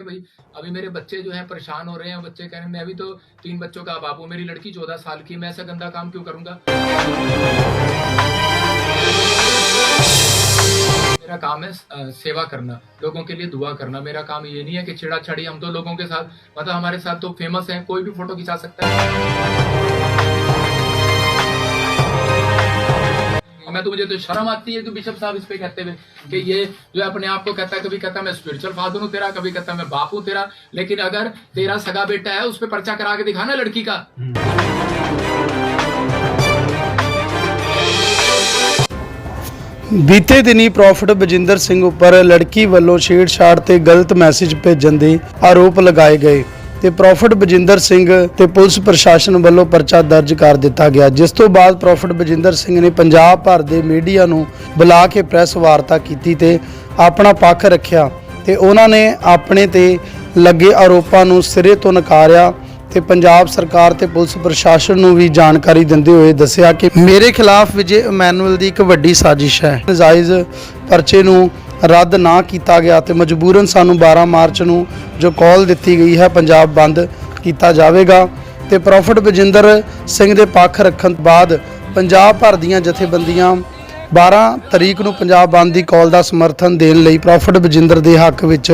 भाई। अभी मेरे बच्चे जो हैं परेशान हो रहे हैं, बच्चे कह रहे हैं, मैं भी तो तीन बच्चों का हूँ मेरी लड़की चौदह साल की, मैं ऐसा गंदा काम क्यों करूँगा? मेरा काम है सेवा करना, लोगों के लिए दुआ करना। मेरा काम ये नहीं है कि छिड़ा छड़ी हम तो लोगों के साथ मतलब हमारे साथ तो फ़ेमस है, कोई भी फ़ोटो खिंचा सकता है। मैं तो मुझे तो शर्म आती है कि बिशप साहब इस पे कहते हुए कि ये जो है अपने आप को कहता है कभी कहता है मैं स्पिरिचुअल फादर हूँ तेरा कभी कहता है मैं बाप हूँ तेरा लेकिन अगर तेरा सगा बेटा है उस पर पर्चा करा के दिखाना लड़की का ਬੀਤੇ ਦਿਨੀ ਪ੍ਰੋਫਟ ਬਜਿੰਦਰ ਸਿੰਘ ਉੱਪਰ ਲੜਕੀ ਵੱਲੋਂ ਛੇੜਛਾੜ ਤੇ ਗਲਤ ਮੈਸੇਜ ਭੇਜਣ ਦੇ ਆਰੋਪ ਲਗਾਏ ਗਏ ਤੇ ਪ੍ਰੋਫਟ ਬਜਿੰਦਰ ਸਿੰਘ ਤੇ ਪੁਲਿਸ ਪ੍ਰਸ਼ਾਸਨ ਵੱਲੋਂ ਪਰਚਾ ਦਰਜ ਕਰ ਦਿੱਤਾ ਗਿਆ, ਜਿਸ ਤੋਂ ਬਾਅਦ ਪ੍ਰੋਫਟ ਬਜਿੰਦਰ ਸਿੰਘ ਨੇ ਪੰਜਾਬ ਭਰ ਦੇ ਮੀਡੀਆ ਨੂੰ ਬੁਲਾ ਕੇ ਪ੍ਰੈਸ ਵਾਰਤਾ ਕੀਤੀ ਤੇ ਆਪਣਾ ਪੱਖ ਰੱਖਿਆ ਤੇ ਉਹਨਾਂ ਨੇ ਆਪਣੇ ਤੇ ਲੱਗੇ ਆਰੋਪਾਂ ਨੂੰ ਸਿਰੇ ਤੋਂ ਨਕਾਰਿਆ ਤੇ ਪੰਜਾਬ ਸਰਕਾਰ ਤੇ ਪੁਲਿਸ ਪ੍ਰਸ਼ਾਸਨ ਨੂੰ ਵੀ ਜਾਣਕਾਰੀ ਦਿੰਦੇ ਹੋਏ ਦੱਸਿਆ ਕਿ ਮੇਰੇ ਖਿਲਾਫ ਵਿਜੇ ਇਮੈਨੂਅਲ ਦੀ ਇੱਕ ਵੱਡੀ ਸਾਜ਼ਿਸ਼ ਹੈ। ਨਾਜਾਇਜ਼ ਪਰਚੇ ਨੂੰ ਰੱਦ ਨਾ ਕੀਤਾ ਗਿਆ ਤੇ ਮਜਬੂਰਨ ਸਾਨੂੰ 12 ਮਾਰਚ ਨੂੰ ਜੋ ਕਾਲ ਦਿੱਤੀ ਗਈ ਹੈ, ਪੰਜਾਬ ਬੰਦ ਕੀਤਾ ਜਾਵੇਗਾ। ਤੇ ਪ੍ਰੋਫਟ ਬਜਿੰਦਰ ਸਿੰਘ ਦੇ ਪੱਖ ਰੱਖਣ ਤੋਂ ਬਾਅਦ ਪੰਜਾਬ ਭਰ ਦੀਆਂ ਜਥੇਬੰਦੀਆਂ 12 ਤਰੀਕ ਨੂੰ ਪੰਜਾਬ ਬੰਦ ਦੀ ਕਾਲ ਦਾ ਸਮਰਥਨ ਦੇਣ ਲਈ ਪ੍ਰੋਫਟ ਬਜਿੰਦਰ ਦੇ ਹੱਕ ਵਿੱਚ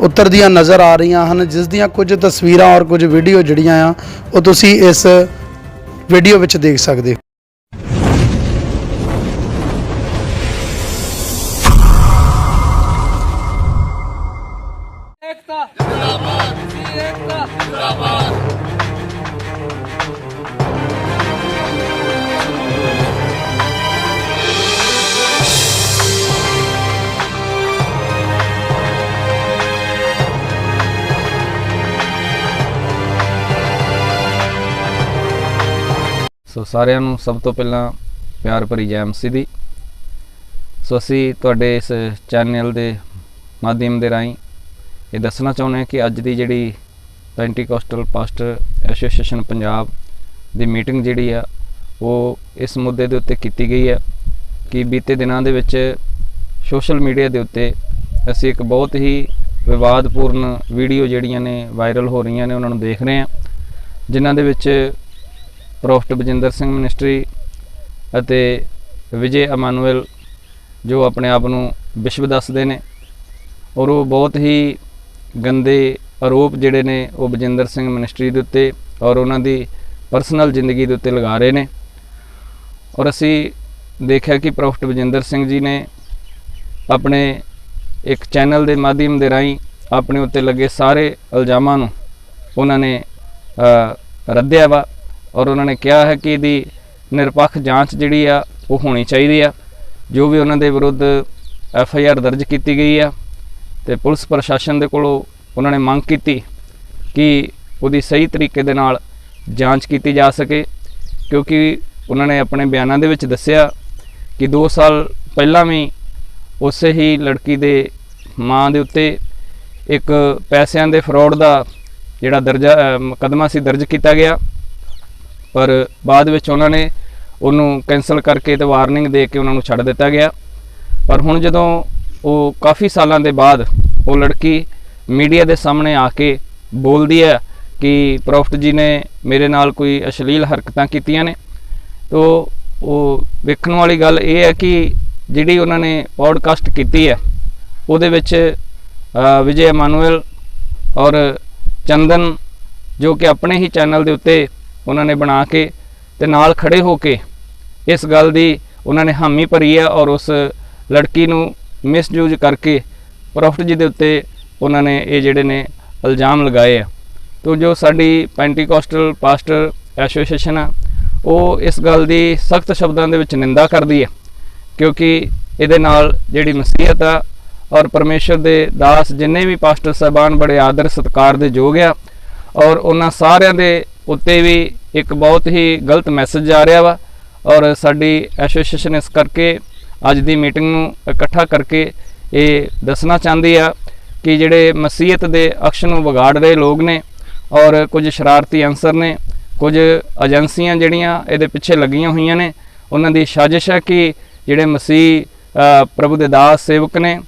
ਉਤਰਦੀਆਂ ਨਜ਼ਰ ਆ ਰਹੀਆਂ ਹਨ, ਜਿਸ ਦੀਆਂ ਕੁਝ ਤਸਵੀਰਾਂ ਔਰ ਕੁਝ ਵੀਡੀਓ ਜਿਹੜੀਆਂ ਆ, ਉਹ ਤੁਸੀਂ ਇਸ ਵੀਡੀਓ ਵਿੱਚ ਦੇਖ ਸਕਦੇ ਸਾਰਿਆਂ ਨੂੰ ਸਭ ਤੋਂ ਪਹਿਲਾਂ ਪਿਆਰ ਭਰੀ ਜੈ ਮਸੀਹ ਦੀ। ਸੋ ਅਸੀਂ ਤੁਹਾਡੇ ਇਸ ਚੈਨਲ ਦੇ ਮਾਧਿਅਮ ਦੇ ਰਾਹੀਂ ਇਹ ਦੱਸਣਾ ਚਾਹੁੰਦੇ ਹਾਂ ਕਿ ਅੱਜ ਦੀ ਜਿਹੜੀ ਪੈਂਟੀਕੋਸਟਲ ਪਾਸਟਰ ਐਸੋਸੀਏਸ਼ਨ ਪੰਜਾਬ ਦੀ ਮੀਟਿੰਗ ਜਿਹੜੀ ਆ, ਉਹ ਇਸ ਮੁੱਦੇ ਦੇ ਉੱਤੇ ਕੀਤੀ ਗਈ ਹੈ ਕਿ ਬੀਤੇ ਦਿਨਾਂ ਦੇ ਵਿੱਚ ਸੋਸ਼ਲ ਮੀਡੀਆ ਦੇ ਉੱਤੇ ਅਸੀਂ ਇੱਕ ਬਹੁਤ ਹੀ ਵਿਵਾਦਪੂਰਨ ਵੀਡੀਓ ਜਿਹੜੀਆਂ ਨੇ ਵਾਇਰਲ ਹੋ ਰਹੀਆਂ ਨੇ, ਉਹਨਾਂ ਨੂੰ ਦੇਖ ਰਹੇ ਹਾਂ। ਜਿਨ੍ਹਾਂ ਦੇ ਵਿੱਚ ਪ੍ਰੋਫਟ ਬਜਿੰਦਰ ਸਿੰਘ ਮਿਨਿਸਟਰੀ ਅਤੇ ਵਿਜੇ ਅਮਾਨੁਅਲ ਜੋ ਆਪਣੇ ਆਪ ਨੂੰ ਵਿਸ਼ਵ ਦੱਸਦੇ ਨੇ ਔਰ ਉਹ ਬਹੁਤ ਹੀ ਗੰਦੇ ਆਰੋਪ ਜਿਹੜੇ ਨੇ ਉਹ ਬਜਿੰਦਰ ਸਿੰਘ ਮਿਨਿਸਟਰੀ ਦੇ ਉੱਤੇ ਔਰ ਉਹਨਾਂ ਦੀ ਪਰਸਨਲ ਜ਼ਿੰਦਗੀ ਦੇ ਉੱਤੇ ਲਗਾ ਰਹੇ ਨੇ। ਔਰ ਅਸੀਂ ਦੇਖਿਆ ਕਿ ਪ੍ਰੋਫਟ ਬਜਿੰਦਰ ਸਿੰਘ ਜੀ ਨੇ ਆਪਣੇ ਇੱਕ ਚੈਨਲ ਦੇ ਮਾਧਿਅਮ ਦੇ ਰਾਹੀਂ ਆਪਣੇ ਉੱਤੇ ਲੱਗੇ ਸਾਰੇ ਇਲਜ਼ਾਮਾਂ ਨੂੰ ਉਹਨਾਂ ਨੇ ਰੱਦਿਆ ਵਾ। ਔਰ ਉਹਨਾਂ ਨੇ ਕਿਹਾ ਹੈ ਕਿ ਇਹਦੀ ਨਿਰਪੱਖ ਜਾਂਚ ਜਿਹੜੀ ਆ ਉਹ ਹੋਣੀ ਚਾਹੀਦੀ ਆ ਜੋ ਵੀ ਉਹਨਾਂ ਦੇ ਵਿਰੁੱਧ ਐਫ ਆਈ ਆਰ ਦਰਜ ਕੀਤੀ ਗਈ ਆ ਤੇ ਪੁਲਿਸ ਪ੍ਰਸ਼ਾਸਨ ਦੇ ਕੋਲੋਂ ਉਹਨਾਂ ਨੇ ਮੰਗ ਕੀਤੀ ਕਿ ਉਹਦੀ ਸਹੀ ਤਰੀਕੇ ਦੇ ਨਾਲ ਜਾਂਚ ਕੀਤੀ ਜਾ ਸਕੇ ਕਿਉਂਕਿ ਉਹਨਾਂ ਨੇ ਆਪਣੇ ਬਿਆਨਾਂ ਦੇ ਵਿੱਚ ਦੱਸਿਆ ਕਿ 2 ਸਾਲ ਪਹਿਲਾਂ ਵੀ ਉਸੇ ਹੀ ਲੜਕੀ ਦੇ ਮਾਂ ਦੇ ਉੱਤੇ ਇੱਕ ਪੈਸਿਆਂ ਦੇ ਫਰਾਡ ਦਾ ਜਿਹੜਾ ਦਰਜਾ ਅ, ਮੁਕੱਦਮਾ ਸੀ ਦਰਜ ਕੀਤਾ ਗਿਆ। ਪਰ ਬਾਅਦ ਵਿੱਚ ਉਹਨਾਂ ਨੇ ਉਹਨੂੰ ਕੈਨਸਲ ਕਰਕੇ ਤੇ ਵਾਰਨਿੰਗ ਦੇ ਕੇ ਉਹਨਾਂ ਨੂੰ ਛੱਡ ਦਿੱਤਾ ਗਿਆ। ਪਰ ਹੁਣ ਜਦੋਂ ਉਹ ਕਾਫੀ ਸਾਲਾਂ ਦੇ ਬਾਅਦ ਉਹ ਲੜਕੀ ਮੀਡੀਆ ਦੇ ਸਾਹਮਣੇ ਆ ਕੇ ਬੋਲਦੀ ਹੈ ਕਿ ਪ੍ਰੋਫਟ ਜੀ ਨੇ ਮੇਰੇ ਨਾਲ ਕੋਈ ਅਸ਼ਲੀਲ ਹਰਕਤਾਂ ਕੀਤੀਆਂ ਨੇ, ਤੋ ਉਹ ਵੇਖਣ ਵਾਲੀ ਗੱਲ ਇਹ ਹੈ ਕਿ ਜਿਹੜੀ ਉਹਨਾਂ ਨੇ ਪੋਡਕਾਸਟ ਕੀਤੀ ਹੈ, ਉਹਦੇ ਵਿੱਚ ਵਿਜੇ ਅਮਾਨੁਅਲ ਔਰ ਚੰਦਨ ਜੋ ਕਿ ਆਪਣੇ ਹੀ ਚੈਨਲ ਦੇ ਉੱਤੇ ਉਹਨਾਂ ਨੇ ਬਣਾ ਕੇ ਤੇ ਨਾਲ ਖੜੇ ਹੋ ਕੇ ਇਸ ਗੱਲ ਦੀ ਉਹਨਾਂ ਨੇ ਹਾਮੀ ਭਰੀ ਹੈ ਔਰ ਉਸ ਲੜਕੀ ਨੂੰ ਮਿਸਯੂਜ਼ ਕਰਕੇ ਪ੍ਰੋਫਟ ਜੀ ਦੇ ਉੱਤੇ ਉਹਨਾਂ ਨੇ ਇਹ ਜਿਹੜੇ ਨੇ ਇਲਜ਼ਾਮ ਲਗਾਏ ਆ। ਤੋ ਜੋ ਸਾਡੀ ਪੈਂਟੀਕੋਸਟਲ ਪਾਸਟਰ ਐਸੋਸੀਏਸ਼ਨ ਆ, ਉਹ ਇਸ ਗੱਲ ਦੀ ਸਖਤ ਸ਼ਬਦਾਂ ਦੇ ਵਿੱਚ ਨਿੰਦਾ ਕਰਦੀ ਹੈ ਕਿਉਂਕਿ ਇਹਦੇ ਨਾਲ ਜਿਹੜੀ ਮਸੀਹਤ ਆ ਔਰ ਪਰਮੇਸ਼ਰ ਦੇ ਦਾਸ ਜਿੰਨੇ ਵੀ ਪਾਸਟਰ ਸਾਹਿਬਾਨ ਬੜੇ ਆਦਰ ਸਤਿਕਾਰ ਦੇ ਯੋਗ ਆ ਔਰ ਉਹਨਾਂ ਸਾਰਿਆਂ ਦੇ ਉੱਤੇ ਵੀ ਇੱਕ ਬਹੁਤ ਹੀ ਗਲਤ ਮੈਸੇਜ ਆ ਰਿਹਾ ਵਾ ਔਰ ਸਾਡੀ ਐਸੋਸੀਏਸ਼ਨ ਇਸ ਕਰਕੇ ਅੱਜ ਦੀ ਮੀਟਿੰਗ ਨੂੰ ਇਕੱਠਾ ਕਰਕੇ ਇਹ ਦੱਸਣਾ ਚਾਹੁੰਦੀ ਆ ਕਿ ਜਿਹੜੇ ਮਸੀਹਤ ਦੇ ਅਕਸ਼ ਨੂੰ ਵਿਗਾੜ ਰਹੇ ਲੋਕ ਨੇ ਔਰ ਕੁਝ ਸ਼ਰਾਰਤੀ ਅਨਸਰ ਨੇ, ਕੁਝ ਏਜੰਸੀਆਂ ਜਿਹੜੀਆਂ ਇਹਦੇ ਪਿੱਛੇ ਲੱਗੀਆਂ ਹੋਈਆਂ ਨੇ, ਉਹਨਾਂ ਦੀ ਸਾਜ਼ਿਸ਼ ਹੈ ਕਿ ਜਿਹੜੇ ਮਸੀਹ ਪ੍ਰਭੂ ਦੇ ਦਾਸ ਸੇਵਕ ਨੇ,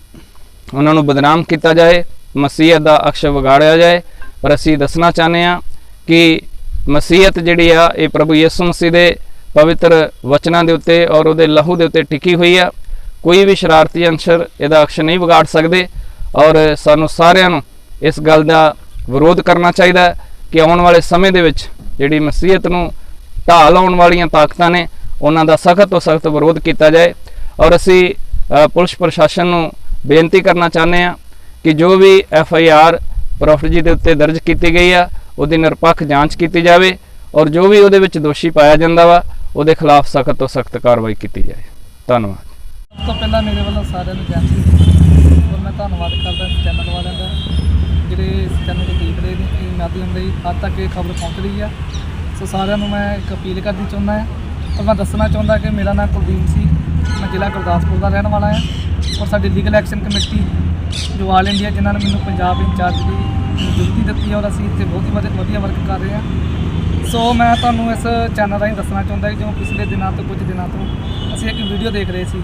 ਉਹਨਾਂ ਨੂੰ ਬਦਨਾਮ ਕੀਤਾ ਜਾਏ ਮਸੀਹਤ ਦਾ ਅਕਸ਼ ਵਿਗਾੜਿਆ ਜਾਏ। ਪਰ ਅਸੀਂ ਦੱਸਣਾ ਚਾਹੁੰਦੇ ਹਾਂ ਕਿ ਮਸੀਹਤ ਜਿਹੜੀ ਆ, ਇਹ ਪ੍ਰਭੂ ਯਿਸੂ ਮਸੀਹ ਦੇ ਪਵਿੱਤਰ ਵਚਨਾਂ ਦੇ ਉੱਤੇ ਔਰ ਉਹਦੇ ਲਹੂ ਦੇ ਉੱਤੇ ਟਿਕੀ ਹੋਈ ਆ। ਕੋਈ ਵੀ ਸ਼ਰਾਰਤੀ ਅੰਸ਼ਰ ਇਹਦਾ ਅਕਸ਼ ਨਹੀਂ ਵਿਗਾੜ ਸਕਦੇ ਔਰ ਸਾਨੂੰ ਸਾਰਿਆਂ ਨੂੰ ਇਸ ਗੱਲ ਦਾ ਵਿਰੋਧ ਕਰਨਾ ਚਾਹੀਦਾ ਕਿ ਆਉਣ ਵਾਲੇ ਸਮੇਂ ਦੇ ਵਿੱਚ ਜਿਹੜੀ ਮਸੀਹਤ ਨੂੰ ਢਾਹ ਲਾਉਣ ਵਾਲੀਆਂ ਤਾਕਤਾਂ ਨੇ, ਉਹਨਾਂ ਦਾ ਸਖਤ ਤੋਂ ਸਖਤ ਵਿਰੋਧ ਕੀਤਾ ਜਾਏ। ਔਰ ਅਸੀਂ ਪੁਲਿਸ ਪ੍ਰਸ਼ਾਸਨ ਨੂੰ ਬੇਨਤੀ ਕਰਨਾ ਚਾਹੁੰਦੇ ਹਾਂ ਕਿ ਜੋ ਵੀ ਐਫ ਆਈ ਆਰ ਪ੍ਰੋਫਟ ਜੀ ਦੇ ਉੱਤੇ ਦਰਜ ਕੀਤੀ ਗਈ ਆ ਉਹਦੀ ਨਿਰਪੱਖ ਜਾਂਚ ਕੀਤੀ ਜਾਵੇ ਔਰ ਜੋ ਵੀ ਉਹਦੇ ਵਿੱਚ ਦੋਸ਼ੀ ਪਾਇਆ ਜਾਂਦਾ ਵਾ, ਉਹਦੇ ਖਿਲਾਫ ਸਖਤ ਤੋਂ ਸਖਤ ਕਾਰਵਾਈ ਕੀਤੀ ਜਾਏ। ਧੰਨਵਾਦ। ਸਭ ਤੋਂ ਪਹਿਲਾਂ ਮੇਰੇ ਵੱਲੋਂ ਸਾਰਿਆਂ ਨੂੰ ਜੈ ਸ਼੍ਰੀ ਔਰ ਮੈਂ ਧੰਨਵਾਦ ਕਰਦਾ ਇਸ ਚੈਨਲ ਵਾਲਿਆਂ ਦਾ, ਜਿਹੜੇ ਇਸ ਚੈਨਲ ਨੂੰ ਦੇਖ ਰਹੇ ਨੇ, ਇਹ ਮਾਧਿਅਮ ਲਈ ਹੱਦ ਤੱਕ ਇਹ ਖਬਰ ਪਹੁੰਚ ਰਹੀ ਆ। ਸੋ ਸਾਰਿਆਂ ਨੂੰ ਮੈਂ ਇੱਕ ਅਪੀਲ ਕਰਨੀ ਚਾਹੁੰਦਾ ਹਾਂ ਔਰ ਮੈਂ ਦੱਸਣਾ ਚਾਹੁੰਦਾ ਕਿ ਮੇਰਾ ਨਾਮ ਕੁਲਦੀਪ ਸੀ ਮੈਂ ਜ਼ਿਲ੍ਹਾ ਗੁਰਦਾਸਪੁਰ ਦਾ ਰਹਿਣ ਵਾਲਾ ਹਾਂ। ਔਰ ਸਾਡੀ ਲੀਗਲ ਐਕਸ਼ਨ ਕਮੇਟੀ ਜੋ ਆਲ ਇੰਡੀਆ ਜਿਨ੍ਹਾਂ ਨੇ ਮੈਨੂੰ ਪੰਜਾਬ ਇੰਚਾਰਜ ਦੀ ਨਿਯੁਕਤੀ ਦਿੱਤੀ ਹੈ ਔਰ ਅਸੀਂ ਇੱਥੇ ਬਹੁਤ ਹੀ ਵਧੀਆ- ਵਧੀਆ ਵਰਕ ਕਰ ਰਹੇ ਹਾਂ ਸੋ ਮੈਂ ਤੁਹਾਨੂੰ ਇਸ ਚੈਨਲ ਰਾਹੀਂ ਦੱਸਣਾ ਚਾਹੁੰਦਾ ਕਿ ਜੋ ਪਿਛਲੇ ਦਿਨਾਂ ਤੋਂ, ਕੁਝ ਦਿਨਾਂ ਤੋਂ ਅਸੀਂ ਇੱਕ ਵੀਡੀਓ ਦੇਖ ਰਹੇ ਸੀ,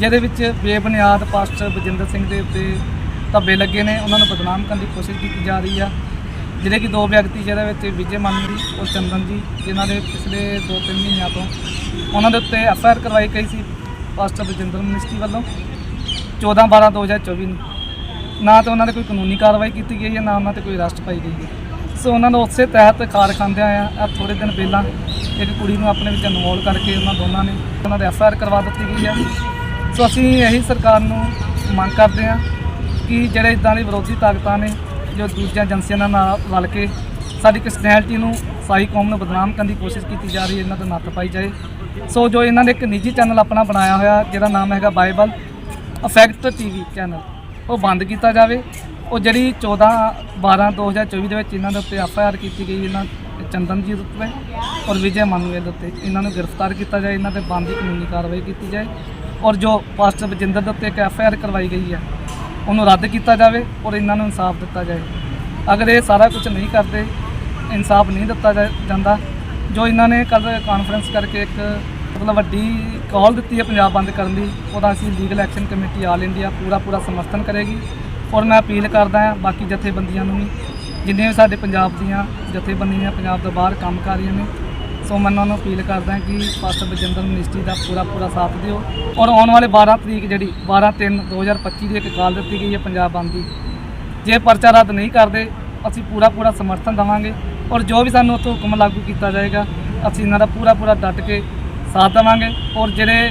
ਜਿਹਦੇ ਵਿੱਚ ਬੇਬੁਨਿਆਦ ਪਾਸਟਰ ਬਜਿੰਦਰ ਸਿੰਘ ਦੇ ਉੱਤੇ ਧੱਬੇ ਲੱਗੇ ਨੇ। ਉਹਨਾਂ ਨੂੰ ਬਦਨਾਮ ਕਰਨ ਦੀ ਕੋਸ਼ਿਸ਼ ਕੀਤੀ ਜਾ ਰਹੀ ਆ। ਜਿਹੜੇ ਕਿ ਦੋ ਵਿਅਕਤੀ ਜਿਹਦੇ ਵਿੱਚ ਵਿਜੇ ਮਾਨਨ ਜੀ ਔਰ ਚੰਦਨ ਜੀ, ਜਿਨ੍ਹਾਂ ਦੇ ਪਿਛਲੇ 2-3 ਮਹੀਨਿਆਂ ਤੋਂ ਉਹਨਾਂ ਦੇ ਉੱਤੇ ਐਫ ਆਈ ਆਰ ਕਰਵਾਈ ਗਈ ਸੀ ਪਾਸਟਰ ਬਜਿੰਦਰ ਮਿਨਿਸਟਰੀ ਵੱਲੋਂ। 14/12/2024 ਨੂੰ। ਨਾ ਤਾਂ ਉਹਨਾਂ ਤੇ ਕੋਈ ਕਾਨੂੰਨੀ ਕਾਰਵਾਈ ਕੀਤੀ ਗਈ ਹੈ, ਨਾ ਉਹਨਾਂ ਤੇ ਕੋਈ ਅਰੈਸਟ ਪਾਈ ਗਈ ਹੈ। ਸੋ ਉਹਨਾਂ ਨੂੰ ਉਸੇ ਤਹਿਤ ਖਾਰ ਖਾਂਦਿਆਂ ਆ। ਆ ਥੋੜੇ ਦਿਨ ਪਹਿਲਾਂ ਇੱਕ ਕੁੜੀ ਨੂੰ ਆਪਣੇ ਵਿੱਚ ਅਨਮੋਲ ਕਰਕੇ ਉਹਨਾਂ ਦੋਨਾਂ ਨੇ ਉਹਨਾਂ ਦੇ ਐਫ ਆਈ ਆਰ ਕਰਵਾ ਦਿੱਤੀ ਗਈ ਹੈ। ਸੋ ਅਸੀਂ ਇਹੀ ਸਰਕਾਰ ਨੂੰ ਮੰਗ ਕਰਦੇ ਹਾਂ ਕਿ ਜਿਹੜੇ ਇਦਾਂ ਦੀ ਵਿਰੋਧੀ ਤਾਕਤਾਂ ਨੇ, ਜੋ ਦੂਜੀਆਂ ਏਜੰਸੀਆਂ ਨਾਲ ਨਾਲ ਰਲ ਕੇ ਸਾਡੀ ਕ੍ਰਿਸਚੈਨਿਟੀ ਨੂੰ ਸਾਰੀ ਕੌਮ ਨੂੰ ਬਦਨਾਮ ਕਰਨ ਦੀ ਕੋਸ਼ਿਸ਼ ਕੀਤੀ ਜਾ ਰਹੀ ਹੈ, ਇਹਨਾਂ ਤੇ ਨੱਥ ਪਾਈ ਜਾਏ। ਸੋ ਜੋ ਇਹਨਾਂ ਨੇ ਇੱਕ ਨਿੱਜੀ ਚੈਨਲ ਆਪਣਾ ਬਣਾਇਆ ਹੋਇਆ, ਜਿਹਦਾ ਨਾਮ ਹੈਗਾ ਬਾਈਬਲ ਅਫੈਕਟ ਟੀਵੀ ਚੈਨਲ। ਉਹ ਬੰਦ ਕੀਤਾ ਜਾਵੇ। ਉਹ ਜਿਹੜੀ 14 12 2024 ਦੇ ਵਿੱਚ ਇਹਨਾਂ ਦੇ ਉੱਤੇ ਐਫ ਆਈ ਆਰ ਕੀਤੀ ਗਈ, ਇਹਨਾਂ ਚੰਦਨ ਜੀ ਦੇ ਉੱਤੇ ਔਰ ਵਿਜੇ ਮਾਨੂਏ ਦੇ ਉੱਤੇ। ਇਹਨਾਂ ਨੂੰ ਗ੍ਰਿਫਤਾਰ ਕੀਤਾ ਜਾਏ, ਇਹਨਾਂ ਤੇ ਬੰਦੀ ਕਾਨੂੰਨੀ ਕਾਰਵਾਈ ਕੀਤੀ ਜਾਏ। ਔਰ ਜੋ ਪਾਸਟਰ ਬਜਿੰਦਰ ਦੇ ਉੱਤੇ ਇੱਕ ਐਫ ਆਈ ਆਰ ਕਰਵਾਈ ਗਈ ਹੈ, ਉਹਨੂੰ ਰੱਦ ਕੀਤਾ ਜਾਵੇ ਔਰ ਇਹਨਾਂ ਨੂੰ ਇਨਸਾਫ ਦਿੱਤਾ ਜਾਏ। ਅਗਰ ਇਹ ਸਾਰਾ ਕੁਝ ਨਹੀਂ ਕਰਦੇ, ਇਨਸਾਫ ਨਹੀਂ ਦਿੱਤਾ ਜਾ- ਜਾਂਦਾ, ਜੋ ਇਹਨਾਂ ਨੇ ਕੱਲ ਕਾਨਫਰੰਸ ਕਰਕੇ ਇੱਕ ਮਤਲਬ ਵੱਡੀ ਕਾਲ ਦਿੱਤੀ ਹੈ ਪੰਜਾਬ ਬੰਦ ਕਰਨ ਦੀ, ਉਹਦਾ ਅਸੀਂ legal action committee all India ਪੂਰਾ ਪੂਰਾ ਸਮਰਥਨ ਕਰੇਗੀ। ਔਰ ਮੈਂ ਅਪੀਲ ਕਰਦਾ ਹਾਂ ਬਾਕੀ ਜਥੇਬੰਦੀਆਂ ਨੂੰ ਵੀ ਜਿੰਨੇ ਵੀ ਸਾਡੇ ਪੰਜਾਬ ਦੀਆਂ ਜਥੇਬੰਦੀਆਂ ਪੰਜਾਬ ਤੋਂ ਬਾਹਰ ਕੰਮ ਕਰ ਰਹੀਆਂ ਨੇ, ਸੋ ਮੈਂ ਉਹਨਾਂ ਨੂੰ ਅਪੀਲ ਕਰਦਾ ਕਿ ਪਾਸਟਰ ਬਜਿੰਦਰ ਮਿਨਿਸਟਰੀ ਦਾ ਪੂਰਾ ਪੂਰਾ ਸਾਥ ਦਿਓ। ਔਰ ਆਉਣ ਵਾਲੇ 12 ਤਰੀਕ ਜਿਹੜੀ 12 3 2025 ਦੀ ਇੱਕ ਕਾਲ ਦਿੱਤੀ ਗਈ ਹੈ ਪੰਜਾਬ ਬੰਦ ਦੀ, ਜੇ ਪਰਚਾ ਰੱਦ ਨਹੀਂ ਕਰਦੇ, ਅਸੀਂ ਪੂਰਾ ਪੂਰਾ ਸਮਰਥਨ ਦੇਵਾਂਗੇ। ਔਰ ਜੋ ਵੀ ਸਾਨੂੰ ਉੱਥੋਂ ਹੁਕਮ ਲਾਗੂ ਕੀਤਾ ਜਾਏਗਾ, ਅਸੀਂ ਇਹਨਾਂ ਦਾ ਪੂਰਾ ਪੂਰਾ ਡਟ ਕੇ ਸਾਥ ਦੇਵਾਂਗੇ ਔਰ ਜਿਹੜੇ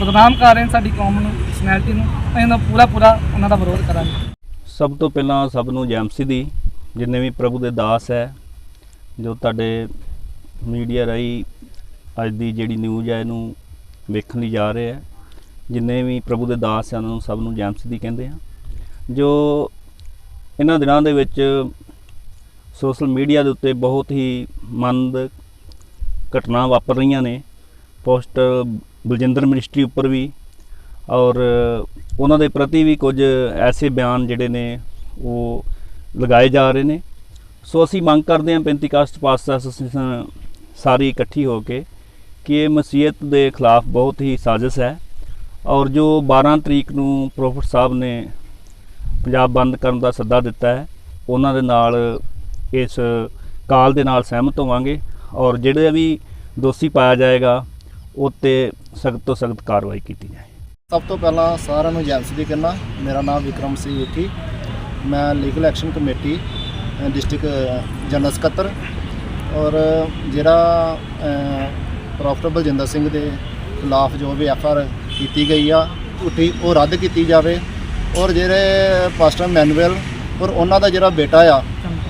ਬਦਨਾਮ ਕਰ ਰਹੇ ਨੇ ਸਾਡੀ ਕੌਮ ਨੂੰ ਪਰਸਨੈਲਿਟੀ ਨੂੰ, ਅਸੀਂ ਇਹਨਾਂ ਪੂਰਾ ਪੂਰਾ ਉਹਨਾਂ ਦਾ ਵਿਰੋਧ ਕਰਾਂਗੇ। ਸਭ ਤੋਂ ਪਹਿਲਾਂ ਸਭ ਨੂੰ ਜੈਮਸੀ ਦੀ, ਜਿੰਨੇ ਵੀ ਪ੍ਰਭੂ ਦੇ ਦਾਸ ਹੈ, ਜੋ ਤੁਹਾਡੇ ਮੀਡੀਆ ਰਾਹੀਂ ਅੱਜ ਦੀ ਜਿਹੜੀ ਨਿਊਜ਼ ਹੈ ਇਹਨੂੰ ਵੇਖਣ ਲਈ ਜਾ ਰਹੇ ਹੈ, ਜਿੰਨੇ ਵੀ ਪ੍ਰਭੂ ਦੇ ਦਾਸ ਹਨ ਉਹਨਾਂ ਨੂੰ ਸਭ ਨੂੰ ਜੈਮਸੀ ਦੀ ਕਹਿੰਦੇ ਆ ਜੋ ਇਹਨਾਂ ਦਿਨਾਂ ਦੇ ਵਿੱਚ ਸੋਸ਼ਲ ਮੀਡੀਆ ਦੇ ਉੱਤੇ ਬਹੁਤ ਹੀ ਮੰਦ ਘਟਨਾ ਵਾਪਰ ਰਹੀਆਂ ਨੇ ਪੋਸਟ ਬਲਜਿੰਦਰ ਮਿਨਿਸਟਰੀ ਉੱਪਰ ਵੀ ਔਰ ਉਹਨਾਂ ਦੇ ਪ੍ਰਤੀ ਵੀ ਕੁਝ ਐਸੇ ਬਿਆਨ ਜਿਹੜੇ ਨੇ ਉਹ ਲਗਾਏ ਜਾ ਰਹੇ ਨੇ। ਸੋ ਅਸੀਂ ਮੰਗ ਕਰਦੇ ਹਾਂ ਪੈਂਤੀਕਾਸਟ ਪਾਸਟਰ ਐਸੋਸੀਏਸ਼ਨ ਸਾਰੀ ਇਕੱਠੀ ਹੋ ਕੇ ਕਿ ਇਹ ਮਸੀਹਤ ਦੇ ਖਿਲਾਫ ਬਹੁਤ ਹੀ ਸਾਜ਼ਿਸ਼ ਹੈ ਔਰ ਜੋ 12 ਤਰੀਕ ਨੂੰ ਪ੍ਰੋਫਟ ਸਾਹਿਬ ਨੇ ਪੰਜਾਬ ਬੰਦ ਕਰਨ ਦਾ ਸੱਦਾ ਦਿੱਤਾ ਹੈ, ਉਹਨਾਂ ਦੇ ਨਾਲ ਇਸ ਕਾਲ ਦੇ ਨਾਲ ਸਹਿਮਤ ਹੋਵਾਂਗੇ ਔਰ ਜਿਹੜੇ ਵੀ ਦੋਸ਼ੀ ਪਾਇਆ ਜਾਏਗਾ ਉੱਤੇ ਸਖਤ ਤੋਂ ਸਖਤ ਕਾਰਵਾਈ ਕੀਤੀ ਜਾਏ। ਸਭ ਤੋਂ ਪਹਿਲਾਂ ਸਾਰਿਆਂ ਨੂੰ ਏਜੰਸੀ ਦੀ ਕਰਨਾ, ਮੇਰਾ ਨਾਮ ਵਿਕਰਮ ਸਿੰਘ ਏਕੀ। ਮੈਂ legal action committee district general ਸਕੱਤਰ ਔਰ, ਜਿਹੜਾ ਪ੍ਰੋਫੈਸਰ ਬਲਜਿੰਦਰ ਸਿੰਘ ਦੇ ਖਿਲਾਫ ਜੋ ਵੀ ਐਫ ਆਰ ਕੀਤੀ ਗਈ ਆ ਝੂਠੀ ਉਹ ਰੱਦ ਕੀਤੀ ਜਾਵੇ ਔਰ ਜਿਹੜੇ ਪਾਸਟਰ ਮੈਨੂਅਲ ਔਰ ਉਹਨਾਂ ਦਾ ਜਿਹੜਾ ਬੇਟਾ ਆ,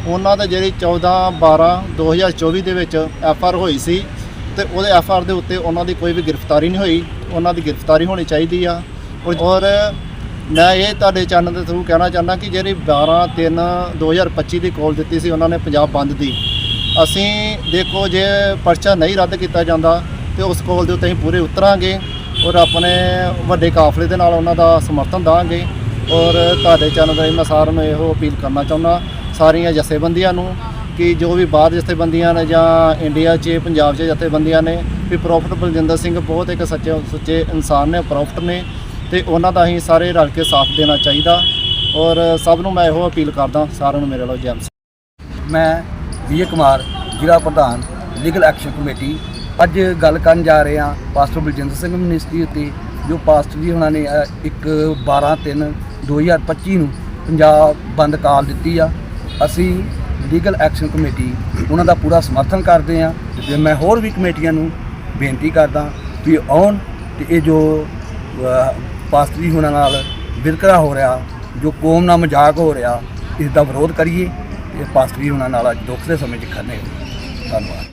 ਉਹਨਾਂ ਦਾ ਜਿਹੜੀ 14 12 2024 ਦੇ ਵਿੱਚ ਐਫ ਆਰ ਹੋਈ ਸੀ ਤੇ ਉਹਦੇ ਐਫ ਆਰ ਦੇ ਉੱਤੇ ਉਹਨਾਂ ਦੀ ਕੋਈ ਵੀ ਗ੍ਰਿਫਤਾਰੀ ਨਹੀਂ ਹੋਈ, ਉਹਨਾਂ ਦੀ ਗ੍ਰਿਫਤਾਰੀ ਹੋਣੀ ਚਾਹੀਦੀ ਆ। ਔਰ- ਮੈਂ ਇਹ ਤੁਹਾਡੇ ਚੈਨਲ ਦੇ ਥਰੂ ਕਹਿਣਾ ਚਾਹੁੰਦਾ ਕਿ ਜਿਹੜੀ 12 3 2025 ਦੀ ਕਾਲ ਦਿੱਤੀ ਸੀ ਉਹਨਾਂ ਨੇ ਪੰਜਾਬ ਬੰਦ ਦੀ। ਅਸੀਂ ਦੇਖੋ ਜੇ ਪਰਚਾ ਨਹੀਂ ਰੱਦ ਕੀਤਾ ਜਾਂਦਾ ਤੇ ਉਸ ਕਾਲ ਦੇ ਉੱਤੇ ਅਸੀਂ ਪੂਰੇ ਉਤਰਾਂਗੇ ਔਰ ਆਪਣੇ ਵੱਡੇ ਕਾਫਲੇ ਦੇ ਨਾਲ ਉਹਨਾਂ ਦਾ ਸਮਰਥਨ ਦਾਂਗੇ। ਔਰ ਤੁਹਾਡੇ ਚੈਨਲ ਰਾਹੀਂ ਮੈਂ ਸਾਰਿਆਂ ਨੂੰ ਇਹੋ ਅਪੀਲ ਕਰਨਾ ਚਾਹੁੰਦਾ, ਸਾਰੀਆਂ ਜਥੇਬੰਦੀਆਂ ਨੂੰ ਕਿ ਜੋ ਵੀ ਬਾਹਰ ਜਥੇਬੰਦੀਆਂ ਨੇ ਜਾਂ ਇੰਡੀਆ 'ਚ ਪੰਜਾਬ 'ਚ ਜਥੇਬੰਦੀਆਂ ਨੇ ਵੀ ਪ੍ਰੋਫਟ ਬਲਜਿੰਦਰ ਸਿੰਘ ਬਹੁਤ ਇੱਕ ਸੱਚੇ ਸੁੱਚੇ ਇਨਸਾਨ ਨੇ ਪ੍ਰੋਫਟ ਨੇ ਤੇ ਉਹਨਾਂ ਦਾ ਹੀ ਸਾਰੇ ਰਲ ਕੇ ਸਾਥ ਦੇਣਾ ਚਾਹੀਦਾ। ਔਰ ਸਭ ਨੂੰ ਮੈਂ ਇਹੋ ਅਪੀਲ ਕਰਦਾ ਸਾਰਿਆਂ ਨੂੰ ਮੇਰੇ ਵੱਲੋਂ ਜੈ ਮੈਂ ਵਿਜੇ ਕੁਮਾਰ ਜ਼ਿਲ੍ਹਾ ਪ੍ਰਧਾਨ ਲੀਗਲ ਐਕਸ਼ਨ ਕਮੇਟੀ ਅੱਜ ਗੱਲ ਕਰਨ ਜਾ ਰਹੇ ਹਾਂ ਪਾਸਟਰ ਬਲਜਿੰਦਰ ਸਿੰਘ ਮਿਨਿਸਟਰੀ ਉੱਤੇ ਜੋ ਪਾਸਟਰ ਜੀ ਉਹਨਾਂ ਨੇ ਅ, ਇੱਕ 12 3 2025 ਨੂੰ ਪੰਜਾਬ ਬੰਦ ਕਾਲ ਦਿੱਤੀ ਆ। ਅਸੀਂ ਲੀਗਲ ਐਕਸ਼ਨ ਕਮੇਟੀ ਉਹਨਾਂ ਦਾ ਪੂਰਾ ਸਮਰਥਨ ਕਰਦੇ ਆ ਤੇ ਮੈਂ ਹੋਰ ਵੀ ਕਮੇਟੀਆਂ ਨੂੰ ਬੇਨਤੀ ਕਰਦਾ ਵੀ ਆਉਣ ਤੇ ਇਹ ਜੋ ਅ, ਪਾਸਟਰ ਨਾਲ ਵਿਰਕਰਾ ਹੋ ਰਿਹਾ ਜੋ ਕੌਮ ਨਾਲ ਮਜ਼ਾਕ ਹੋ ਰਿਹਾ ਇਸ ਦਾ ਵਿਰੋਧ ਕਰੀਏ ਇਹ ਪਾਸਟਰ ਜੀ ਨਾਲ ਅੱਜ ਦੁੱਖ ਦੇ ਸਮੇਂ 'ਚ ਖੜਨੇ ਧੰਨਵਾਦ।